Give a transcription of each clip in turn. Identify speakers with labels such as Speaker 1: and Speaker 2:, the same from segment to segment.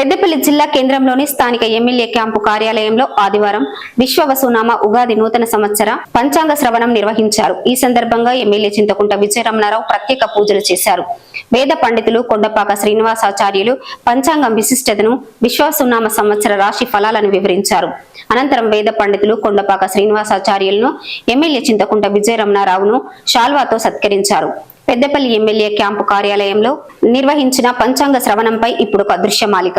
Speaker 1: పెద్దపల్లి జిల్లా కేంద్రంలోని స్థానిక ఎమ్మెల్యే క్యాంపు కార్యాలయంలో ఆదివారం విశ్వవసునామ ఉగాది నూతన సంవత్సర పంచాంగ శ్రవణం నిర్వహించారు. ఈ సందర్భంగా ఎమ్మెల్యే చింతకుంట విజయరమణారావు ప్రత్యేక పూజలు చేశారు. వేద పండితులు కొండపాక శ్రీనివాసాచార్యులు పంచాంగం విశిష్టతను విశ్వవసునామ సంవత్సర రాశి ఫలాలను వివరించారు. అనంతరం వేద పండితులు కొండపాక శ్రీనివాసాచార్యులను ఎమ్మెల్యే చింతకుంట విజయరమణారావును శాల్వాతో సత్కరించారు. పెద్దపల్లి ఎమ్మెల్యే క్యాంపు కార్యాలయంలో నిర్వహించిన పంచాంగ శ్రవణంపై ఇప్పుడు ఒక దృశ్యమాలిక.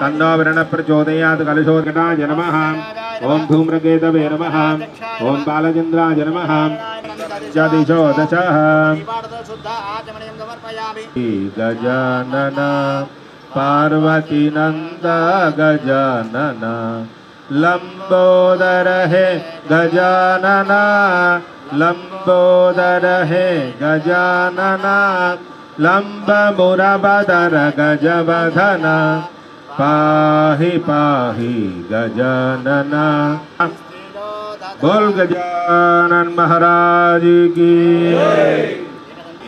Speaker 2: तन्नो प्रचोदयाद कलशोदकटाय
Speaker 3: जनम
Speaker 2: ओं धूम्रकेतवे
Speaker 3: नम ओं बालचन्द्राय नमः चिशो दश गजानन पार्वतीनन्द गजानन लंबोदर हे गजानन लंबोदर हे गजानन लंब मुरबदर गजवधना అపభూర్భువస్సువర్ణపవోం ఓం శుద్ధ తన్నో విరణ ప్రచోదయాత్ కలశోదకటాయ నమః ఓం ధూమ్రకేతవే నమః ఓం బాలచంద్రాయ నమః చదిశో దశ
Speaker 2: శుద్ధ ఆచమనీయం సమర్పయామి
Speaker 3: గజానన పార్వతీనంద గజానన లంబోదర హే గజానన లంబోదర హే గజానన లంబమురబదర గజవదన పాహి పాహి గజానన बोल गजानन महाराज की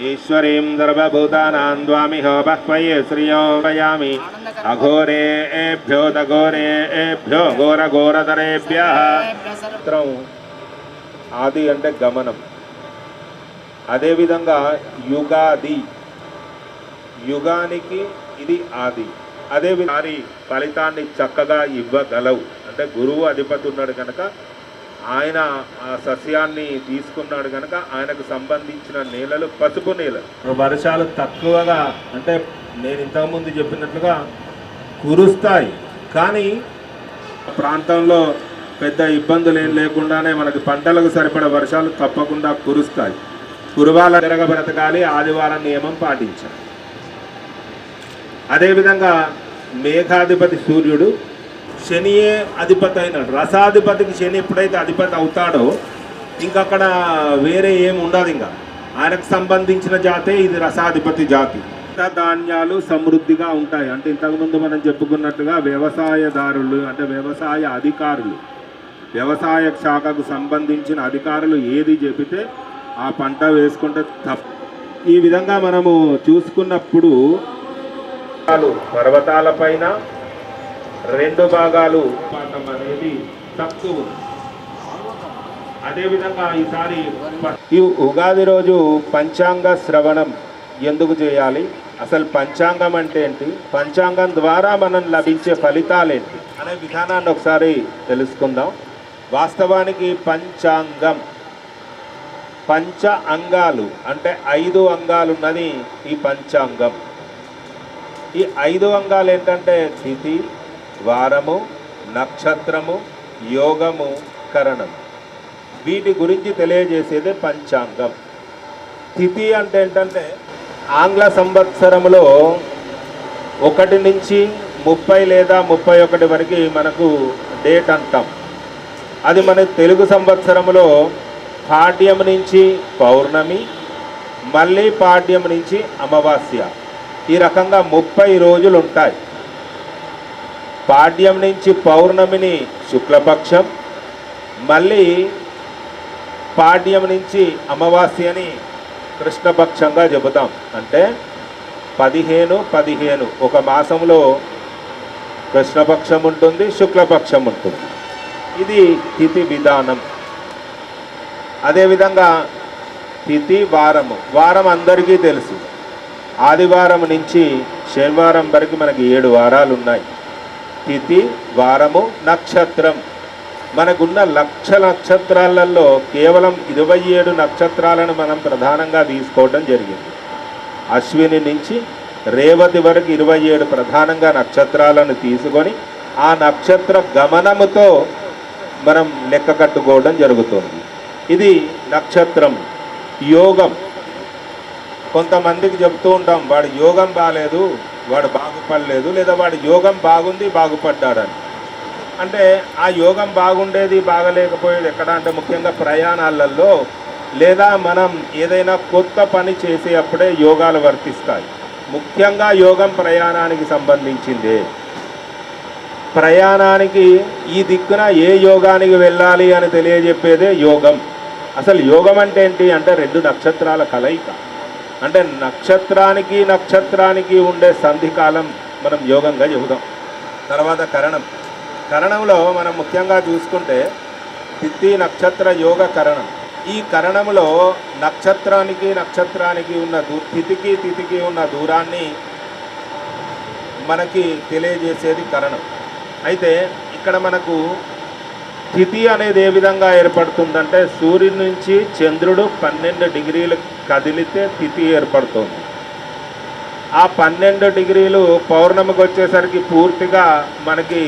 Speaker 3: ईश्वरीं सर्वभूतानां द्वामिह बह्वये श्रियोपयामि अघोरेभ्यो तघोरेभ्यो ఘోరఘోరతరేభ్యः చిత్రం ఆది అంటే గమనం అదేవిధంగా యుగాది యుగానికి ఇది ఆది అదే వారి ఫలితాన్ని చక్కగా ఇవ్వగలవు. అంటే గురువు అధిపతి ఉన్నాడు కనుక ఆయన ఆ సస్యాన్ని తీసుకున్నాడు కనుక ఆయనకు సంబంధించిన నేలలు పసుపు నేలలు. వర్షాలు తక్కువగా అంటే నేను ఇంతకుముందు చెప్పినట్లుగా కురుస్తాయి. కానీ ప్రాంతంలో పెద్ద ఇబ్బందులు ఏం లేకుండానే మనకి పంటలకు సరిపడ వర్షాలు తప్పకుండా కురుస్తాయి. కురువాల తిరగబరతకాలి ఆదివారం నియమం పాటించాలి. అదేవిధంగా మేఘాధిపతి సూర్యుడు శనియే అధిపతి అయినాడు. రసాధిపతికి శని ఎప్పుడైతే అధిపతి అవుతాడో ఇంకక్కడ వేరే ఏం ఉండదు ఇంకా. ఆయనకు సంబంధించిన జాతే ఇది రసాధిపతి జాతి. ధాన్యాలు సమృద్ధిగా ఉంటాయి. అంటే ఇంతకుముందు మనం చెప్పుకున్నట్టుగా వ్యవసాయదారులు అంటే వ్యవసాయ అధికారులు వ్యవసాయ శాఖకు సంబంధించిన అధికారులు ఏది చెబితే ఆ పంట వేసుకుంటే తప్ప. ఈ విధంగా మనము చూసుకున్నప్పుడు పర్వతాల పైన రెండు భాగాలు. అనేది తక్కువ. అదేవిధంగా ఈసారి ఈ ఉగాది రోజు పంచాంగ శ్రవణం ఎందుకు చేయాలి? అసలు పంచాంగం అంటే ఏంటి? పంచాంగం ద్వారా మనం లభించే ఫలితాలేంటి అనే విధానాన్ని ఒకసారి తెలుసుకుందాం. వాస్తవానికి పంచాంగం పంచ అంగాలు అంటే ఐదు అంగాలు ఉన్నది ఈ పంచాంగం. ఈ ఐదు అంగాలు ఏంటంటే తిథి వారము నక్షత్రము యోగము కరణం వీటి గురించి తెలియజేసేదే పంచాంగం. తిథి అంటే ఏంటంటే ఆంగ్ల సంవత్సరంలో ఒకటి నుంచి ముప్పై లేదా ముప్పై ఒకటి వరకు మనకు డేట్ అంటాం. అది మన తెలుగు సంవత్సరంలో పాఠ్యం నుంచి పౌర్ణమి మళ్ళీ పాఠ్యం నుంచి అమావాస్య. ఈ రకంగా ముప్పై రోజులు ఉంటాయి పాడ్యం నుంచి పౌర్ణమిని శుక్లపక్షం మళ్ళీ పాడ్యం నుంచి అమావాస్యని కృష్ణపక్షంగా చెబుతాం. అంటే పదిహేను పదిహేను ఒక మాసంలో కృష్ణపక్షం ఉంటుంది శుక్లపక్షం ఉంటుంది. ఇది తిథి విధానం. అదేవిధంగా తిథి వారము. వారం అందరికీ తెలుసు. ఆదివారం నుంచి శనివారం వరకు మనకి ఏడు వారాలు ఉన్నాయి. తిథి వారము నక్షత్రం. మనకున్న లక్ష నక్షత్రాలలో కేవలం ఇరవై ఏడు నక్షత్రాలను మనం ప్రధానంగా తీసుకోవడం జరిగింది. అశ్విని నుంచి రేవతి వరకు ఇరవై ఏడు ప్రధానంగా నక్షత్రాలను తీసుకొని ఆ నక్షత్ర గమనముతో మనం లెక్క కట్టుకోవడం జరుగుతుంది. ఇది నక్షత్రం యోగం. కొంతమందికి చెప్తూ ఉంటాం వాడు యోగం బాగాలేదు వాడు బాగుపడలేదు లేదా వాడు యోగం బాగుంది బాగుపడ్డాడని. అంటే ఆ యోగం బాగుండేది బాగలేకపోయేది ఎక్కడ అంటే ముఖ్యంగా ప్రయాణాలలో లేదా మనం ఏదైనా కొత్త పని చేసేటప్పుడే యోగాలు వర్తిస్తాయి. ముఖ్యంగా యోగం ప్రయాణానికి సంబంధించిందే. ప్రయాణానికి ఈ దిక్కున ఏ యోగానికి వెళ్ళాలి అని తెలియజెప్పేదే యోగం. అసలు యోగం అంటే ఏంటి అంటే రెండు నక్షత్రాల కలయిక. అంటే నక్షత్రానికి నక్షత్రానికి ఉండే సంధి కాలం మనం యోగంగా చెబుదాం. తర్వాత కరణం. కరణంలో మనం ముఖ్యంగా చూసుకుంటే తిథి నక్షత్ర యోగ కరణం. ఈ కరణంలో నక్షత్రానికి నక్షత్రానికి ఉన్న దూ తిథికి తిథికి ఉన్న దూరాన్ని మనకి తెలియజేసేది కరణం. అయితే ఇక్కడ మనకు తిథి అనేది ఏ విధంగా ఏర్పడుతుందంటే సూర్యుడి నుంచి చంద్రుడు పన్నెండు డిగ్రీలు కదిలితే తిథి ఏర్పడుతుంది. ఆ పన్నెండు డిగ్రీలు పౌర్ణమికి వచ్చేసరికి పూర్తిగా మనకి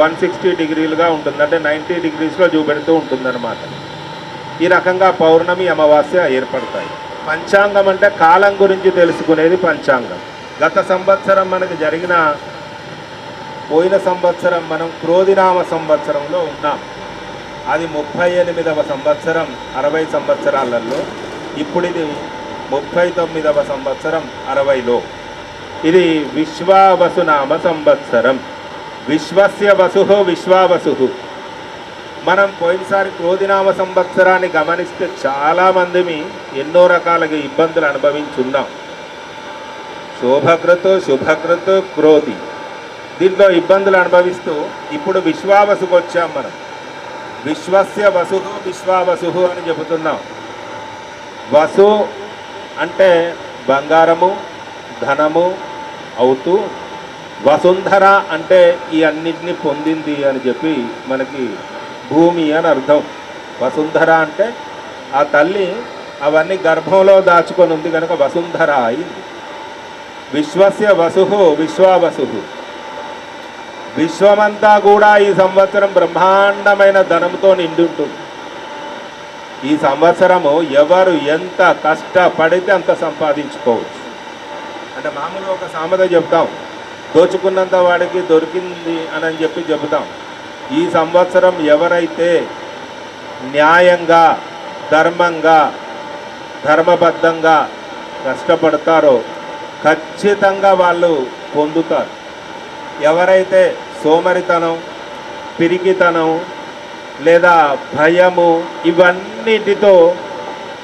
Speaker 3: వన్ సిక్స్టీ డిగ్రీలుగా ఉంటుంది. అంటే నైంటీ డిగ్రీస్లో చూపెడుతూ ఉంటుందన్నమాట. ఈ రకంగా పౌర్ణమి అమావాస్య ఏర్పడతాయి. పంచాంగం అంటే కాలం గురించి తెలుసుకునేది పంచాంగం. గత సంవత్సరం మనకి జరిగిన పోయిన సంవత్సరం మనం క్రోధినామ సంవత్సరంలో ఉన్నాం. అది ముప్పై ఎనిమిదవ సంవత్సరం అరవై సంవత్సరాలలో ఇప్పుడు ఇది ముప్పై తొమ్మిదవ సంవత్సరం అరవైలో. ఇది విశ్వావసునామ సంవత్సరం. విశ్వస్య వసు విశ్వావసు. మనం పోయినసారి క్రోధినామ సంవత్సరాన్ని గమనిస్తే చాలామందిమి ఎన్నో రకాలుగా ఇబ్బందులు అనుభవించున్నాం. శోభకృతు శుభకృత్ క్రోధి. దీంట్లో ఇబ్బందులు అనుభవిస్తూ ఇప్పుడు విశ్వావసుకు వచ్చాం మనం. విశ్వస్య వసు విశ్వావసు అని చెబుతున్నాం. వసు అంటే బంగారము ధనము అవుతూ వసుంధర అంటే ఈ అన్నిటిని పొందింది అని చెప్పి మనకి భూమి అని అర్థం. వసుంధర అంటే ఆ తల్లి అవన్నీ గర్భంలో దాచుకొని ఉంది కనుక వసుంధర అయింది. విశ్వస్య వసు విశ్వావసు. విశ్వమంతా కూడా ఈ సంవత్సరం బ్రహ్మాండమైన ధనంతో నిండి ఉంటుంది. ఈ సంవత్సరము ఎవరు ఎంత కష్టపడితే అంత సంపాదించుకోవచ్చు. అంటే మామూలుగా ఒక సామెత చెప్తాం. దోచుకున్నంత వాడికి దొరికింది అని చెప్పి చెబుతాం. ఈ సంవత్సరం ఎవరైతే న్యాయంగా ధర్మంగా ధర్మబద్ధంగా కష్టపడతారో ఖచ్చితంగా వాళ్ళు పొందుతారు. ఎవరైతే సోమరితనం పిరికితనం లేదా భయము ఇవన్నిటితో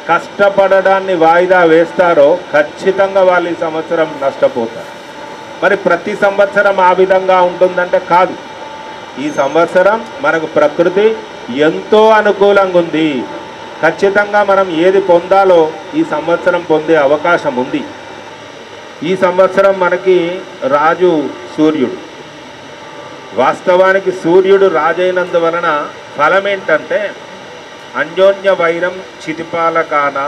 Speaker 3: కష్టపడడాన్ని వాయిదా వేస్తారో ఖచ్చితంగా వాళ్ళు ఈ సంవత్సరం నష్టపోతారు. మరి ప్రతి సంవత్సరం ఆ విధంగా ఉంటుందంటే కాదు. ఈ సంవత్సరం మనకు ప్రకృతి ఎంతో అనుకూలంగా ఉంది. ఖచ్చితంగా మనం ఏది పొందాలో ఈ సంవత్సరం పొందే అవకాశం ఉంది. ఈ సంవత్సరం మనకి రాజు సూర్యుడు. వాస్తవానికి సూర్యుడు రాజైనందువలన ఫలం ఏంటంటే అన్యోన్య వైరం చితిపాలకాన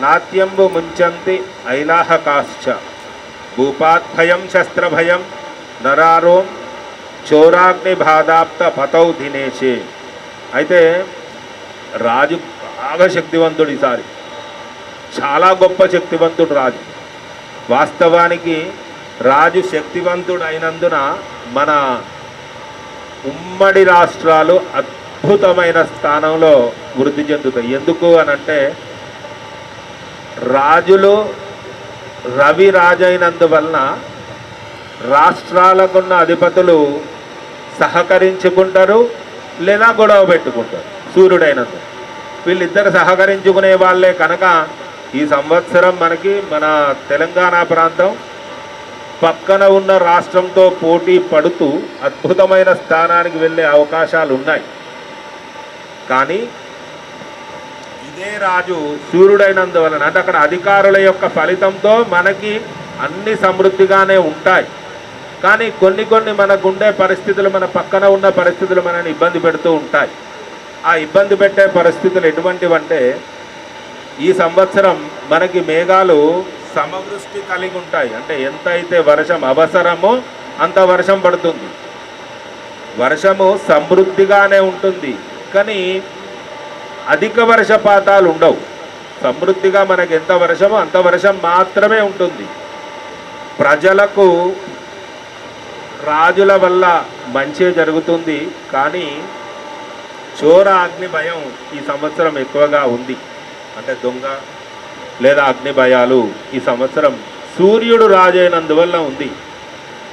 Speaker 3: నాట్యంబు ముంచంతి ఐలాహకాశ్చ భూపాత్భయం శస్త్రభయం నరారోం చోరాగ్ని బాధాప్త పతౌ దినేశే అయితే రాజు బాగా శక్తివంతుడు ఈసారి. చాలా గొప్ప శక్తివంతుడు రాజు. వాస్తవానికి రాజు శక్తివంతుడు అయినందున మన ఉమ్మడి రాష్ట్రాలు అద్భుతమైన స్థానంలో వృద్ధి చెందుతాయి. ఎందుకు అని అంటే రాజులు రవి రాజైనందువలన రాష్ట్రాలకున్న అధిపతులు సహకరించుకుంటారు లేదా గొడవ పెట్టుకుంటారు సూర్యుడైనందు వీళ్ళిద్దరు సహకరించుకునే వాళ్ళే కనుక ఈ సంవత్సరం మనకి మన తెలంగాణ ప్రాంతం పక్కన ఉన్న రాష్ట్రంతో పోటీ పడుతూ అద్భుతమైన స్థానానికి వెళ్ళే అవకాశాలు ఉన్నాయి కానీ ఇదే రాజు సూర్యుడైనందువలన అంటే అక్కడ అధికారుల యొక్క ఫలితంతో మనకి అన్ని సమృద్ధిగానే ఉంటాయి. కానీ కొన్ని కొన్ని మనకుండే పరిస్థితులు మన పక్కన ఉన్న పరిస్థితులు మనని ఇబ్బంది పెడుతూ ఉంటాయి. ఆ ఇబ్బంది పెట్టే పరిస్థితులు ఎటువంటివంటే ఈ సంవత్సరం మనకి మేఘాలు సమవృష్టి కలిగి ఉంటాయి. అంటే ఎంత అయితే వర్షం అవసరమో అంత వర్షం పడుతుంది. వర్షము సమృద్ధిగానే ఉంటుంది. కానీ అధిక వర్షపాతాలు ఉండవు. సమృద్ధిగా మనకి ఎంత వర్షమో అంత వర్షం మాత్రమే ఉంటుంది. ప్రజలకు రాజుల వల్ల మంచి జరుగుతుంది. కానీ చోర అగ్ని భయం ఈ సంవత్సరం ఎక్కువగా ఉంది. అంటే దొంగ లేదా అగ్ని భయాలు ఈ సంవత్సరం సూర్యుడు రాజైనందువల్ల ఉంది.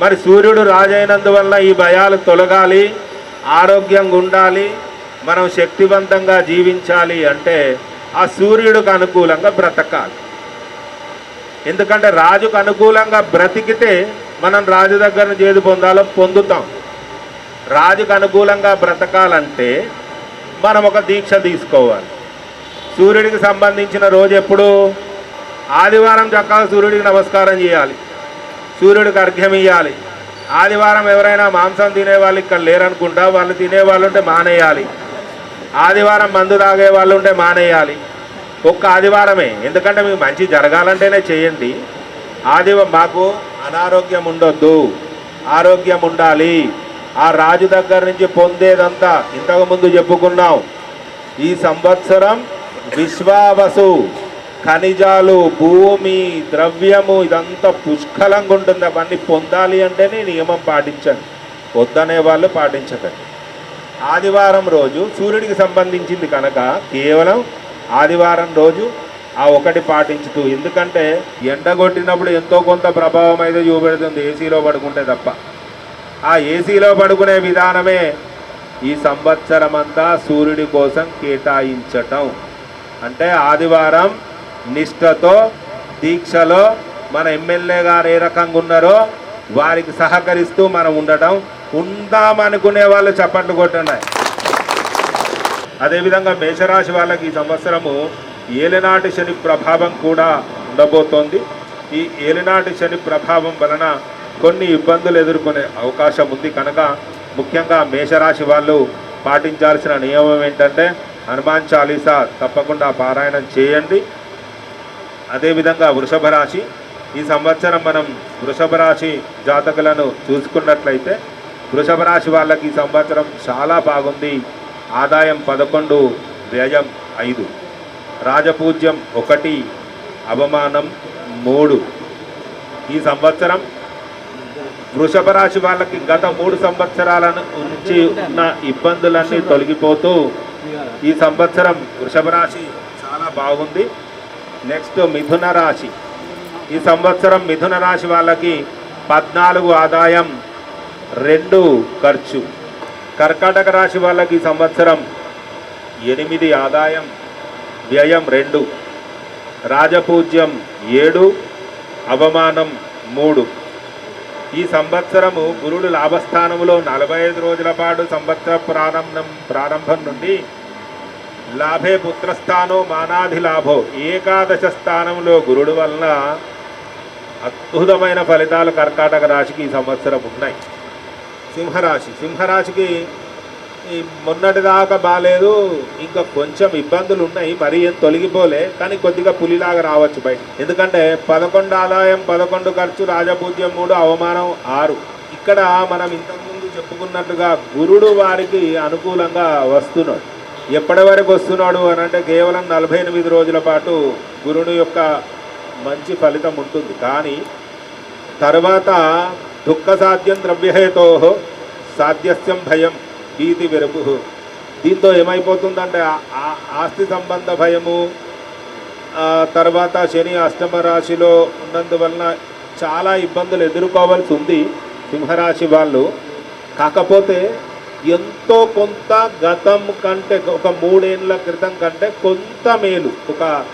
Speaker 3: మరి సూర్యుడు రాజైనందువల్ల ఈ భయాలు తొలగాలి ఆరోగ్యంగా ఉండాలి మనం శక్తివంతంగా జీవించాలి అంటే ఆ సూర్యుడికి అనుకూలంగా బ్రతకాలి. ఎందుకంటే రాజుకు అనుకూలంగా బ్రతికితే మనం రాజు దగ్గర నుంచి ఏది పొందాలో పొందుతాం. రాజుకు అనుకూలంగా బ్రతకాలంటే మనం ఒక దీక్ష తీసుకోవాలి. సూర్యుడికి సంబంధించిన రోజు ఎప్పుడు? ఆదివారం చక్కగా సూర్యుడికి నమస్కారం చేయాలి. సూర్యుడికి అర్ఘ్యం ఇవ్వాలి ఆదివారం ఎవరైనా మాంసం తినే వాళ్ళు ఇక్కడ లేరనుకుంటా వాళ్ళు తినే వాళ్ళు ఉంటే మానేయాలి. ఆదివారం మందు తాగే వాళ్ళు ఉంటే మానేయాలి. ఒక్క ఆదివారమే. ఎందుకంటే మీకు మంచి జరగాలంటేనే చేయండి. ఆదివ మాకు అనారోగ్యం ఉండొద్దు. ఆరోగ్యం ఉండాలి. ఆ రాజు దగ్గర నుంచి పొందేదంతా ఇంతకుముందు చెప్పుకున్నాం. ఈ సంవత్సరం విశ్వావసు ఖనిజాలు భూమి ద్రవ్యము ఇదంతా పుష్కలంగా ఉంటుంది. అవన్నీ పొందాలి అంటేనే నియమం పాటించండి. వద్దనే వాళ్ళు పాటించకండి. ఆదివారం రోజు సూర్యుడికి సంబంధించింది కనుక కేవలం ఆదివారం రోజు ఆ ఒకటి పాటించుతూ ఎందుకంటే ఎండ కొట్టినప్పుడు ఎంతో కొంత ప్రభావం అయితే చూపెడుతుంది ఏసీలో పడుకుంటే తప్ప. ఆ ఏసీలో పడుకునే విధానమే ఈ సంవత్సరం అంతా సూర్యుడి కోసం కేటాయించటం. అంటే ఆదివారం నిష్ఠతో దీక్షలో మన ఎమ్మెల్యే గారు ఏ రకంగా ఉన్నారో వారికి సహకరిస్తూ మనం ఉండటం ఉందామనుకునే వాళ్ళు చప్పట్లు కొట్టండి. అదేవిధంగా మేషరాశి వాళ్ళకి ఈ సంవత్సరము ఏలినాటి శని ప్రభావం కూడా ఉండబోతోంది. ఈ ఏలినాటి శని ప్రభావం వలన కొన్ని ఇబ్బందులు ఎదుర్కొనే అవకాశం ఉంది. కనుక ముఖ్యంగా మేషరాశి వాళ్ళు పాటించాల్సిన నియమం ఏంటంటే హనుమాన్ చాలీసా తప్పకుండా పారాయణం చేయండి. అదేవిధంగా వృషభ రాశి ఈ సంవత్సరం మనం వృషభ రాశి జాతకులను చూసుకున్నట్లయితే వృషభ రాశి వాళ్ళకి ఈ సంవత్సరం చాలా బాగుంది. ఆదాయం పదకొండు వ్యయం ఐదు. రాజపూజ్యం ఒకటి అవమానం మూడు. ఈ సంవత్సరం వృషభ రాశి వాళ్ళకి గత మూడు సంవత్సరాల నుంచి ఉన్న ఇబ్బందులన్నీ తొలగిపోతూ ఈ సంవత్సరం వృషభ రాశి చాలా బాగుంది. నెక్స్ట్ మిథున రాశి. ఈ సంవత్సరం మిథున రాశి వాళ్ళకి పద్నాలుగు ఆదాయం రెండు ఖర్చు. కర్కాటక రాశి వాళ్ళకి ఈ సంవత్సరం ఎనిమిది ఆదాయం వ్యయం రెండు. రాజపూజ్యం ఏడు అవమానం మూడు. ఈ సంవత్సరము గురుడు లాభస్థానములో నలభై ఐదు రోజుల పాటు సంవత్సర ప్రారంభం ప్రారంభం నుండి లాభే పుత్రస్థానో మానాధి లాభో ఏకాదశ స్థానంలో గురుడు వలన అద్భుతమైన ఫలితాలు కర్కాటక రాశికి ఈ సంవత్సరం ఉన్నాయి. సింహరాశి సింహరాశికి మొన్నటి దాకా బాగాలేదు ఇంకా కొంచెం ఇబ్బందులు ఉన్నాయి మరి ఏం తొలగిపోలే. కానీ కొద్దిగా పులిలాగా రావచ్చు బయట ఎందుకంటే పదకొండు ఆదాయం పదకొండు ఖర్చు రాజపూజ్యం మూడు అవమానం ఆరు. ఇక్కడ మనం ఇంతకుముందు చెప్పుకున్నట్టుగా గురుడు వారికి అనుకూలంగా వస్తున్నాడు. ఎప్పటి వరకు వస్తున్నాడు అని అంటే కేవలం నలభై ఎనిమిది రోజుల పాటు గురుడు యొక్క మంచి ఫలితం ఉంటుంది. కానీ తర్వాత దుఃఖ సాధ్యం ద్రవ్యహేతో సాధ్యస్యం భయం. భీతి వెరుపు. దీంతో ఏమైపోతుందంటే ఆ- ఆస్తి సంబంధ భయము తర్వాత శని అష్టమ రాశిలో ఉన్నందువలన చాలా ఇబ్బందులు ఎదుర్కోవాల్సి ఉంది సింహరాశి వాళ్ళు. కాకపోతే ఎంతో కొంత గతం కంటే ఒక మూడేళ్ళ క్రితం కంటే కొంత మేలు ఒక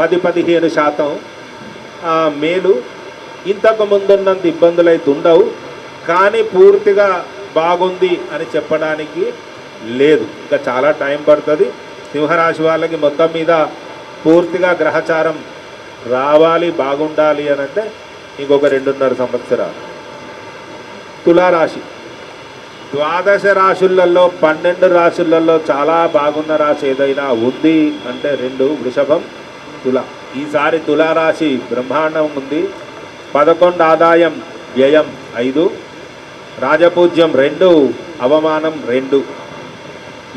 Speaker 3: పది పదిహేను శాతం మేలు. ఇంతకు ముందున్నంత ఇబ్బందులు అయితే ఉండవు కానీ పూర్తిగా బాగుంది అని చెప్పడానికి లేదు. ఇంకా చాలా టైం పడుతుంది. సింహరాశి వాళ్ళకి మొత్తం మీద పూర్తిగా గ్రహచారం రావాలి బాగుండాలి అని అంటే ఇంకొక రెండున్నర సంవత్సరాలు. తులారాశి. ద్వాదశ రాశులలో పన్నెండు రాశులలో చాలా బాగున్న రాశి ఏదైనా ఉంది అంటే రెండు వృషభం తుల. ఈసారి తులారాశి బ్రహ్మాండం ఉంది. పదకొండు ఆదాయం వ్యయం ఐదు. రాజపూజ్యం రెండు అవమానం రెండు.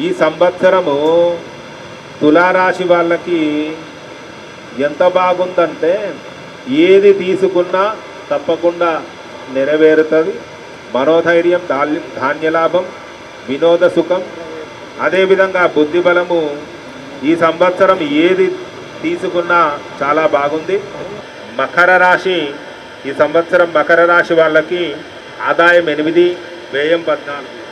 Speaker 3: ఈ సంవత్సరము తులారాశి వాళ్ళకి ఎంత బాగుందంటే ఏది తీసుకున్నా తప్పకుండా నెరవేరుతుంది. మనోధైర్యం ధాన్య ధాన్యలాభం వినోద సుఖం. అదేవిధంగా బుద్ధిబలము ఈ సంవత్సరం ఏది తీసుకున్నా చాలా బాగుంది. మకర రాశి ఈ సంవత్సరం మకర రాశి వాళ్ళకి ఆదాయం ఎనిమిది వ్యయం పద్నాలుగు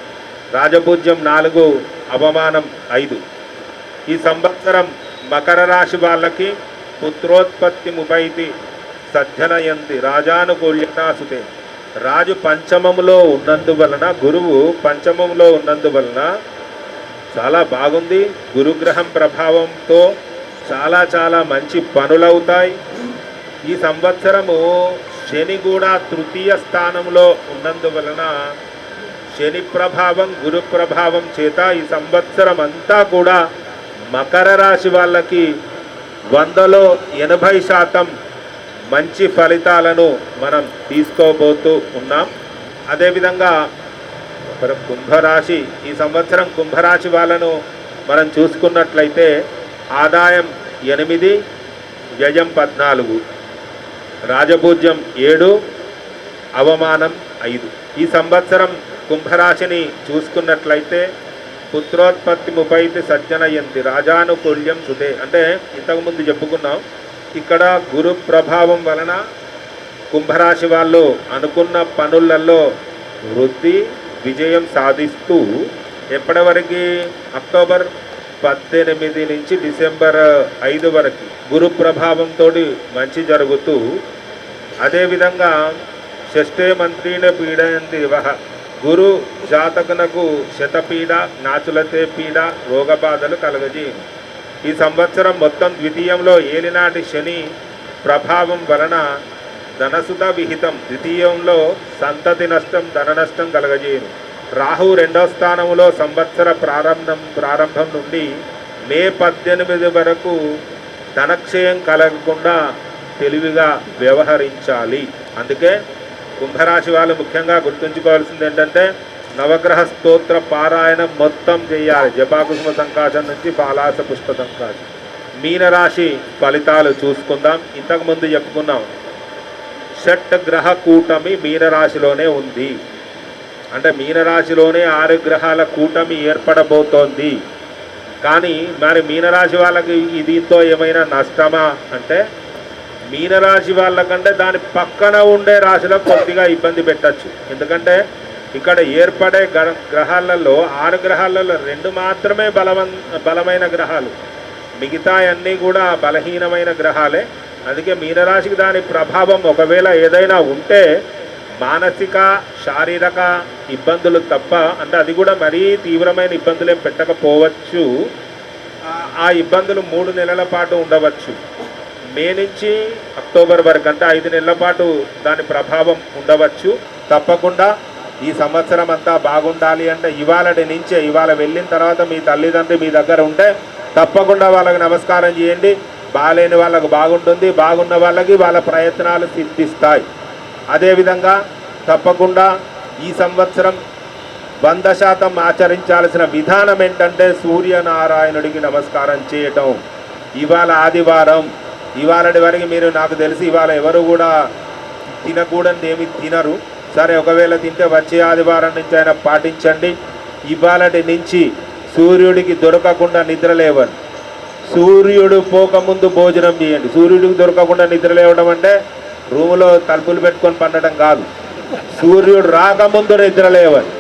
Speaker 3: రాజపూజ్యం నాలుగు అవమానం ఐదు. ఈ సంవత్సరం మకర రాశి వాళ్ళకి పుత్రోత్పత్తి ముపైతి సజ్జనయంతి రాజానుకూల్యతాసుతే. రాజు పంచమంలో ఉన్నందువలన గురువు పంచమంలో ఉన్నందువలన చాలా బాగుంది. గురుగ్రహం ప్రభావంతో చాలా చాలా మంచి పనులవుతాయి. ఈ సంవత్సరము శని కూడా తృతీయ స్థానంలో ఉన్నందువలన శని ప్రభావం గురు ప్రభావం చేత ఈ సంవత్సరం అంతా కూడా మకర రాశి వాళ్ళకి వందలో ఎనభై శాతం మంచి ఫలితాలను మనం తీసుకోబోతూ ఉన్నాం. అదేవిధంగా మరి కుంభరాశి ఈ సంవత్సరం కుంభరాశి వాళ్ళను మనం చూసుకున్నట్లయితే ఆదాయం ఎనిమిది వ్యయం పద్నాలుగు. రాజభోజ్యం ఏడు అవమానం ఐదు. ఈ సంవత్సరం కుంభరాశిని చూసుకున్నట్లయితే పుత్రోత్పత్తి ముపైతి సజ్జనయంతి రాజానుకూల్యం సుధే అంటే ఇంతకుముందు చెప్పుకున్నాం ఇక్కడ గురు ప్రభావం వలన కుంభరాశి వాళ్ళు అనుకున్న పనులలో వృద్ధి విజయం సాధిస్తూ ఎప్పటివరకు? అక్టోబర్ పద్దెనిమిది నుంచి డిసెంబర్ ఐదు వరకు గురు ప్రభావంతో మంచి జరుగుతూ అదేవిధంగా షష్ఠే మంత్రిన పీడయంతి వహ గురు జాతకునకు శతపీడ నాచులతే పీడ రోగబాధలు కలగజీ ఈ సంవత్సరం మొత్తం ద్వితీయంలో ఏలినాటి శని ప్రభావం వలన ధనసుత విహితం. ద్వితీయంలో సంతతి నష్టం ధన నష్టం కలగజేయను. రాహు రెండవ స్థానంలో సంవత్సర ప్రారంభం ప్రారంభం నుండి మే పద్దెనిమిది వరకు ధనక్షయం కలగకుండా తెలివిగా వ్యవహరించాలి. అందుకే కుంభరాశి వాళ్ళు ముఖ్యంగా గుర్తుంచుకోవాల్సింది ఏంటంటే నవగ్రహ స్తోత్ర పారాయణం మొత్తం చేయాలి. జపాకుసుమ సంకాశం నుంచి పాలాస పుష్ప సంకాశం. మీనరాశి ఫలితాలు చూసుకుందాం. ఇంతకుముందు చెప్పుకున్నాం షట్ గ్రహ కూటమి మీనరాశిలోనే ఉంది. అంటే మీనరాశిలోనే ఆరు గ్రహాల కూటమి ఏర్పడబోతోంది. కానీ మరి మీనరాశి వాళ్ళకి ఇదితో దీంతో ఏమైనా నష్టమా? అంటే మీనరాశి వాళ్ళకంటే దాని పక్కన ఉండే రాశిలో కొద్దిగా ఇబ్బంది పెట్టచ్చు. ఎందుకంటే ఇక్కడ ఏర్పడే గ్రహాలలో ఆరు గ్రహాలలో రెండు మాత్రమే బలవన్ బలమైన గ్రహాలు. మిగతా అన్నీ కూడా బలహీనమైన గ్రహాలే. అందుకే మీనరాశికి దాని ప్రభావం ఒకవేళ ఏదైనా ఉంటే మానసిక శారీరక ఇబ్బందులు తప్ప అంటే అది కూడా మరీ తీవ్రమైన ఇబ్బందులు ఏం పెట్టకపోవచ్చు. ఆ- ఇబ్బందులు మూడు నెలల పాటు ఉండవచ్చు. మే నుంచి అక్టోబర్ వరకు అంటే ఐదు నెలల పాటు దాని ప్రభావం ఉండవచ్చు. తప్పకుండా ఈ సంవత్సరం అంతా బాగుండాలి అంటే ఇవాళటి నుంచే ఇవాళ వెళ్ళిన తర్వాత మీ తల్లిదండ్రి మీ దగ్గర ఉంటే తప్పకుండా వాళ్ళకి నమస్కారం చేయండి. బాగాలేని వాళ్ళకి బాగుంటుంది బాగున్న వాళ్ళకి వాళ్ళ ప్రయత్నాలు సిద్ధిస్తాయి. అదేవిధంగా తప్పకుండా ఈ సంవత్సరం వంద శాతం ఆచరించాల్సిన విధానం ఏంటంటే సూర్యనారాయణుడికి నమస్కారం చేయటం. ఇవాళ ఆదివారం. ఇవాళటి వరకు మీరు నాకు తెలిసి ఇవాళ ఎవరు కూడా తినకూడని ఏమి తినరు. సరే ఒకవేళ తింటే వచ్చే ఆదివారం నుంచి అయినా పాటించండి. ఇవాళటి నుంచి సూర్యుడికి దొరకకుండా నిద్రలేవండి సూర్యుడు పోకముందు భోజనం చేయండి. సూర్యుడికి దొరకకుండా నిద్ర లేవడం అంటే రూములో తలుపులు పెట్టుకొని పండడం కాదు. సూర్యుడు రాకముందు నిద్ర లేవండి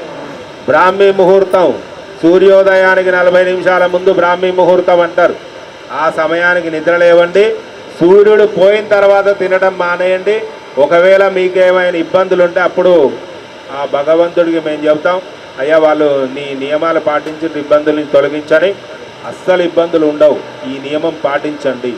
Speaker 3: బ్రాహ్మీ ముహూర్తం. సూర్యోదయానికి నలభై నిమిషాల ముందు బ్రాహ్మీ ముహూర్తం అంటారు. ఆ సమయానికి నిద్ర లేవండి సూర్యుడు పోయిన తర్వాత తినడం మానేయండి. ఒకవేళ మీకేమైనా ఇబ్బందులు ఉంటే అప్పుడు ఆ భగవంతుడికి మేము చెబుతాం అయ్యా వాళ్ళు నీ నియమాలు పాటించి ఇబ్బందుల్ని తొలగించని అస్సలు ఇబ్బందులు ఉండవు. ఈ నియమం పాటించండి.